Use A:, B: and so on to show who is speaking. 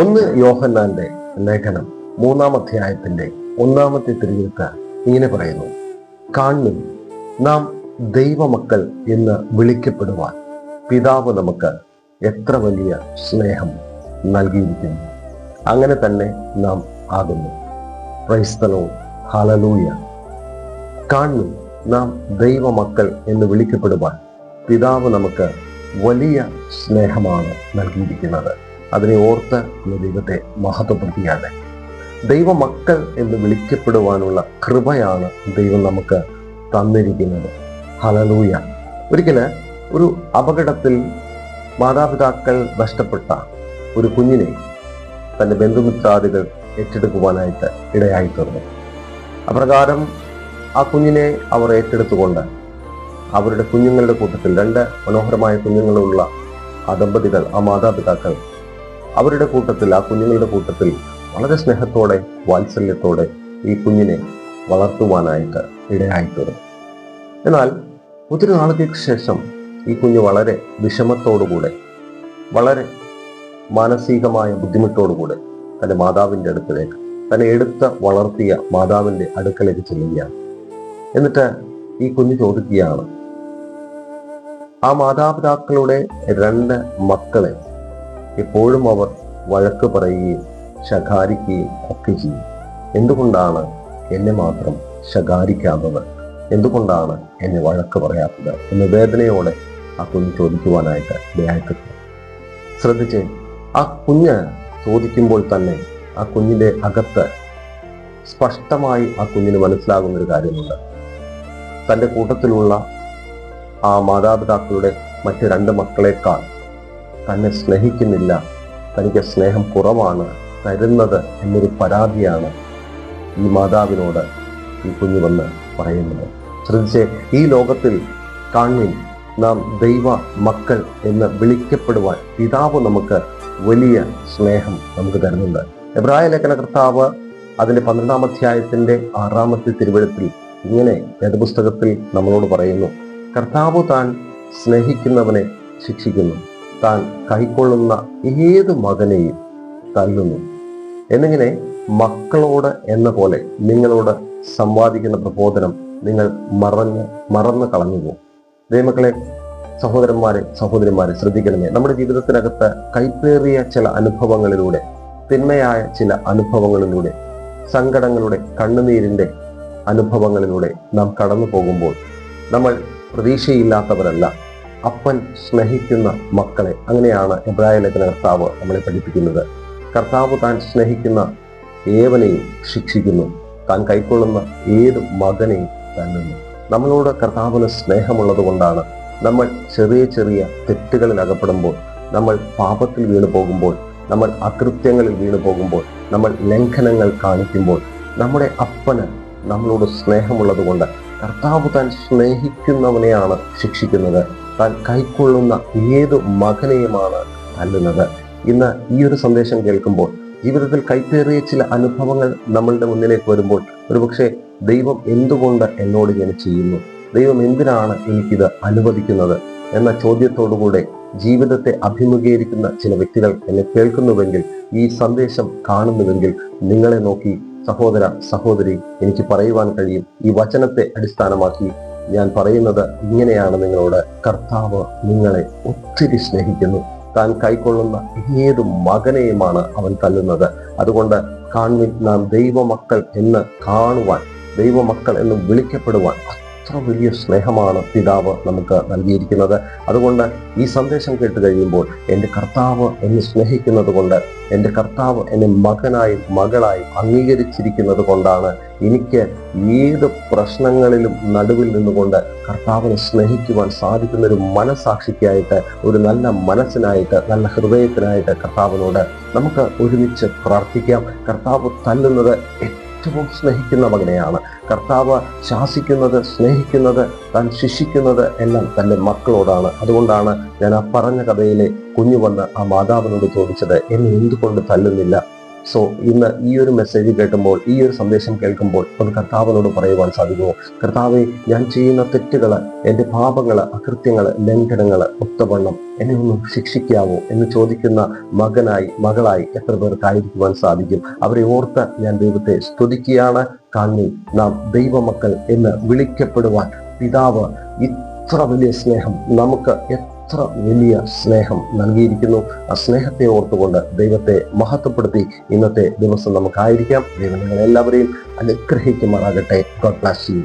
A: ഒന്ന് യോഹന്നാന്റെ ലേഖനം മൂന്നാം അധ്യായത്തിന്റെ ഒന്നാമത്തെ തിരുവെഴുത്ത് ഇങ്ങനെ പറയുന്നു. കാണുന്നു നാം ദൈവമക്കൾ എന്ന് വിളിക്കപ്പെടുവാൻ പിതാവ് നമുക്ക് എത്ര വലിയ സ്നേഹം നൽകിയിരിക്കുന്നു. അങ്ങനെ തന്നെ നാം ആകുന്നു. ക്രൈസ്തലോ ഹലലൂയ കാണുന്നു നാം ദൈവമക്കൾ എന്ന് വിളിക്കപ്പെടുവാൻ പിതാവ് നമുക്ക് വലിയ സ്നേഹമാണ് നൽകിയിരിക്കുന്നത്. അതിനെ ഓർത്ത് ദൈവത്തെ മഹത്വപ്പെടുത്തിയാണ്. ദൈവമക്കൾ എന്ന് വിളിക്കപ്പെടുവാനുള്ള കൃപയാണ് ദൈവം നമുക്ക് തന്നിരിക്കുന്നത്. ഹലലൂയ ഒരിക്കൽ ഒരു അപകടത്തിൽ മാതാപിതാക്കൾ നഷ്ടപ്പെട്ട ഒരു കുഞ്ഞിനെ തന്റെ ബന്ധുമിത്രാദികൾ ഏറ്റെടുക്കുവാനായിട്ട് ഇടയായി തീർന്നു അപ്രകാരം ആ കുഞ്ഞിനെ അവർ ഏറ്റെടുത്തുകൊണ്ട് അവരുടെ കുഞ്ഞുങ്ങളുടെ കൂട്ടത്തിൽ രണ്ട് മനോഹരമായ കുഞ്ഞുങ്ങളുള്ള ആ ദമ്പതികൾ ആ മാതാപിതാക്കൾ അവരുടെ കൂട്ടത്തിൽ ആ കുഞ്ഞുങ്ങളുടെ കൂട്ടത്തിൽ വളരെ സ്നേഹത്തോടെ വാത്സല്യത്തോടെ ഈ കുഞ്ഞിനെ വളർത്തുവാനായിട്ട് ഇടയായിത്തീർന്നു. എന്നാൽ ഒത്തിരി നാളുകൾക്ക് ശേഷം ഈ കുഞ്ഞ് വളരെ വിഷമത്തോടുകൂടെ വളരെ മാനസികമായ ബുദ്ധിമുട്ടോടുകൂടെ തന്റെ മാതാവിന്റെ അടുക്കലേക്ക് തന്നെ എടുത്ത വളർത്തിയ മാതാവിന്റെ അടുക്കലേക്ക് ചെല്ലുകയാണ്. എന്നിട്ട് ഈ കുഞ്ഞ് ചോദിക്കുകയാണ് ആ മാതാപിതാക്കളുടെ രണ്ട് മക്കളെ എപ്പോഴും അവർ വഴക്ക് പറയുകയും ശകാരിക്കുകയും ഒക്കെ ചെയ്യും. എന്തുകൊണ്ടാണ് എന്നെ മാത്രം ശകാരിക്കാത്തത് എന്തുകൊണ്ടാണ് എന്നെ വഴക്ക് പറയാത്തത്? എന്ന വേദനയോടെ ആ കുഞ്ഞ് ചോദിക്കുവാനായിട്ട് ഇടയായിട്ട് ശ്രദ്ധിച്ച് ആ കുഞ്ഞ് ചോദിക്കുമ്പോൾ തന്നെ ആ കുഞ്ഞിന്റെ അകത്ത് സ്പഷ്ടമായി ആ കുഞ്ഞിന് മനസ്സിലാകുന്ന ഒരു കാര്യമുണ്ട്. തന്റെ കൂട്ടത്തിലുള്ള ആ മാതാപിതാക്കളുടെ മറ്റ് രണ്ട് മക്കളെക്കാൾ തന്നെ സ്നേഹിക്കുന്നില്ല. തനിക്ക് സ്നേഹം കുറവാണ് തരുന്നത് എന്നൊരു പരാതിയാണ് ഈ മാതാവിനോട് ഈ കുഞ്ഞു വന്ന് പറയുന്നത്. ശ്രദ്ധിച്ച് ഈ ലോകത്തിൽ കാണുവിൻ നാം ദൈവ മക്കൾ എന്ന് വിളിക്കപ്പെടുവാൻ പിതാവ് നമുക്ക് വലിയ സ്നേഹം നമുക്ക് തരുന്നുണ്ട്. എബ്രായ ലേഖന കർത്താവ് അതിന്റെ പന്ത്രണ്ടാം അധ്യായത്തിന്റെ ആറാമത്തെ തിരുവഴുത്തിൽ ഇങ്ങനെ വേദപുസ്തകത്തിൽ നമ്മളോട് പറയുന്നു കർത്താവ് താൻ സ്നേഹിക്കുന്നവനെ ശിക്ഷിക്കുന്നു. താൻ കൈക്കൊള്ളുന്ന ഏത് മകനെയും തല്ലുന്നു. എന്നിങ്ങനെ മക്കളോട് എന്ന പോലെ നിങ്ങളോട് സംവാദിക്കുന്ന പ്രബോധനം നിങ്ങൾ മറന്ന് മറന്നു കളഞ്ഞു പോകും ദൈവമക്കളെ സഹോദരന്മാരെ സഹോദരിമാരെ ശ്രദ്ധിക്കണമേ. നമ്മുടെ ജീവിതത്തിനകത്ത് കൈപ്പേറിയ ചില അനുഭവങ്ങളിലൂടെ തിന്മയായ ചില അനുഭവങ്ങളിലൂടെ സങ്കടങ്ങളുടെ കണ്ണുനീരിന്റെ അനുഭവങ്ങളിലൂടെ നാം കടന്നു പോകുമ്പോൾ നമ്മൾ പ്രതീക്ഷയില്ലാത്തവരല്ല. അപ്പൻ സ്നേഹിക്കുന്ന മക്കളെ. അങ്ങനെയാണ് എബ്രായ ലേഖന കർത്താവ് നമ്മളെ പഠിപ്പിക്കുന്നത്. കർത്താവ് താൻ സ്നേഹിക്കുന്ന ഏവനെയും ശിക്ഷിക്കുന്നു. താൻ കൈക്കൊള്ളുന്ന ഏത് മകനെയും തന്നെ നമ്മളോട് കർത്താവിന് സ്നേഹമുള്ളത് കൊണ്ടാണ് നമ്മൾ ചെറിയ ചെറിയ തെറ്റുകളിൽ അകപ്പെടുമ്പോൾ നമ്മൾ പാപത്തിൽ വീണു പോകുമ്പോൾ നമ്മൾ അകൃത്യങ്ങളിൽ വീണു പോകുമ്പോൾ നമ്മൾ ലംഘനങ്ങൾ കാണിക്കുമ്പോൾ നമ്മുടെ അപ്പന് നമ്മളോട് സ്നേഹമുള്ളത് കൊണ്ട് കർത്താവ് താൻ സ്നേഹിക്കുന്നവനെയാണ് ശിക്ഷിക്കുന്നത്. താൻ കൈക്കൊള്ളുന്ന ഏത് മകനെയുമാണ് തല്ലുന്നത്? ഇന്ന് ഈ ഒരു സന്ദേശം കേൾക്കുമ്പോൾ ജീവിതത്തിൽ കൈപ്പേറിയ ചില അനുഭവങ്ങൾ നമ്മളുടെ മുന്നിലേക്ക് വരുമ്പോൾ ഒരുപക്ഷെ ദൈവം എന്തുകൊണ്ട് എന്നോട് ഇങ്ങനെ ചെയ്യുന്നു? ദൈവം എന്തിനാണ് എനിക്കിത് അനുവദിക്കുന്നത്? എന്ന ചോദ്യത്തോടുകൂടെ ജീവിതത്തെ അഭിമുഖീകരിക്കുന്ന ചില വ്യക്തികൾ എന്നെ കേൾക്കുന്നുവെങ്കിൽ ഈ സന്ദേശം കാണുന്നുവെങ്കിൽ നിങ്ങളെ നോക്കി സഹോദര സഹോദരി എനിക്ക് പറയുവാൻ കഴിയും. ഈ വചനത്തെ അടിസ്ഥാനമാക്കി ഞാൻ പറയുന്നത് ഇങ്ങനെയാണ് നിങ്ങളോട്. കർത്താവ് നിങ്ങളെ ഒത്തിരി സ്നേഹിക്കുന്നു. താൻ കൈക്കൊള്ളുന്ന ഏത് മകനെയുമാണ് അവൻ തല്ലുന്നത്? അതുകൊണ്ട് കാണുവിൻ നാം ദൈവമക്കൾ എന്ന് കാണുവാൻ ദൈവമക്കൾ എന്ന് വിളിക്കപ്പെടുവാൻ അത്ര വലിയ സ്നേഹമാണ് പിതാവ് നമുക്ക് നൽകിയിരിക്കുന്നത്. അതുകൊണ്ട് ഈ സന്ദേശം കേട്ട് കഴിയുമ്പോൾ എന്റെ കർത്താവ് എന്നെ സ്നേഹിക്കുന്നത് കൊണ്ട് എന്റെ കർത്താവ് എന്നെ മകനായും മകളായും അംഗീകരിച്ചിരിക്കുന്നത് കൊണ്ടാണ് എനിക്ക് ഏത് പ്രശ്നങ്ങളിലും നടുവിൽ നിന്നുകൊണ്ട് കർത്താവിനെ സ്നേഹിക്കുവാൻ സാധിക്കുന്ന ഒരു മനസാക്ഷിക്കായിട്ട് ഒരു നല്ല മനസ്സിനായിട്ട് നല്ല ഹൃദയത്തിനായിട്ട് കർത്താവിനോട് നമുക്ക് ഒരുമിച്ച് പ്രാർത്ഥിക്കാം. കർത്താവ് തല്ലുന്നത് ഏറ്റവും സ്നേഹിക്കുന്ന മകനെയാണ്. കർത്താവ് ശാസിക്കുന്നത് സ്നേഹിക്കുന്നത് താൻ ശിക്ഷിക്കുന്നത് എല്ലാം തന്റെ മക്കളോടാണ്. അതുകൊണ്ടാണ് ഞാൻ ആ പറഞ്ഞ കഥയിലെ കുഞ്ഞു വന്ന് ആ മാതാവിനോട് ചോദിച്ചത് എന്നെ എന്തുകൊണ്ട് തല്ലുന്നില്ല? സോ ഇന്ന് ഈ ഒരു മെസ്സേജ് കേൾക്കുമ്പോൾ ഈ ഒരു സന്ദേശം കേൾക്കുമ്പോൾ ഒന്ന് കർത്താവിനോട് പറയുവാൻ സാധിക്കുമോ? കർത്താവെ ഞാൻ ചെയ്യുന്ന തെറ്റുകൾ എന്റെ പാപങ്ങൾ അകൃത്യങ്ങൾ ലംഘനങ്ങൾ ഒത്തവണ്ണം എന്നെ ഒന്ന് ശിക്ഷിക്കാവോ എന്ന് ചോദിക്കുന്ന മകനായി മകളായി എത്ര പേർക്കായിരിക്കുവാൻ സാധിക്കും? അവരെ ഓർത്ത് ഞാൻ ദൈവത്തെ സ്തുതിക്കുകയാണ്. കാണി നാം ദൈവമക്കൾ എന്ന് വിളിക്കപ്പെടുവാൻ പിതാവ് ഇത്ര വലിയ സ്നേഹം നമുക്ക് എത്ര വലിയ സ്നേഹം നൽകിയിരിക്കുന്നു. ആ സ്നേഹത്തെ ഓർത്തുകൊണ്ട് ദൈവത്തെ മഹത്വപ്പെടുത്തി ഇന്നത്തെ ദിവസം നമുക്കായിരിക്കാം. ദൈവം നിങ്ങളെല്ലാവരെയും അനുഗ്രഹിക്കുമാറാകട്ടെ. ഗോഡ് ബ്ലാസ് യു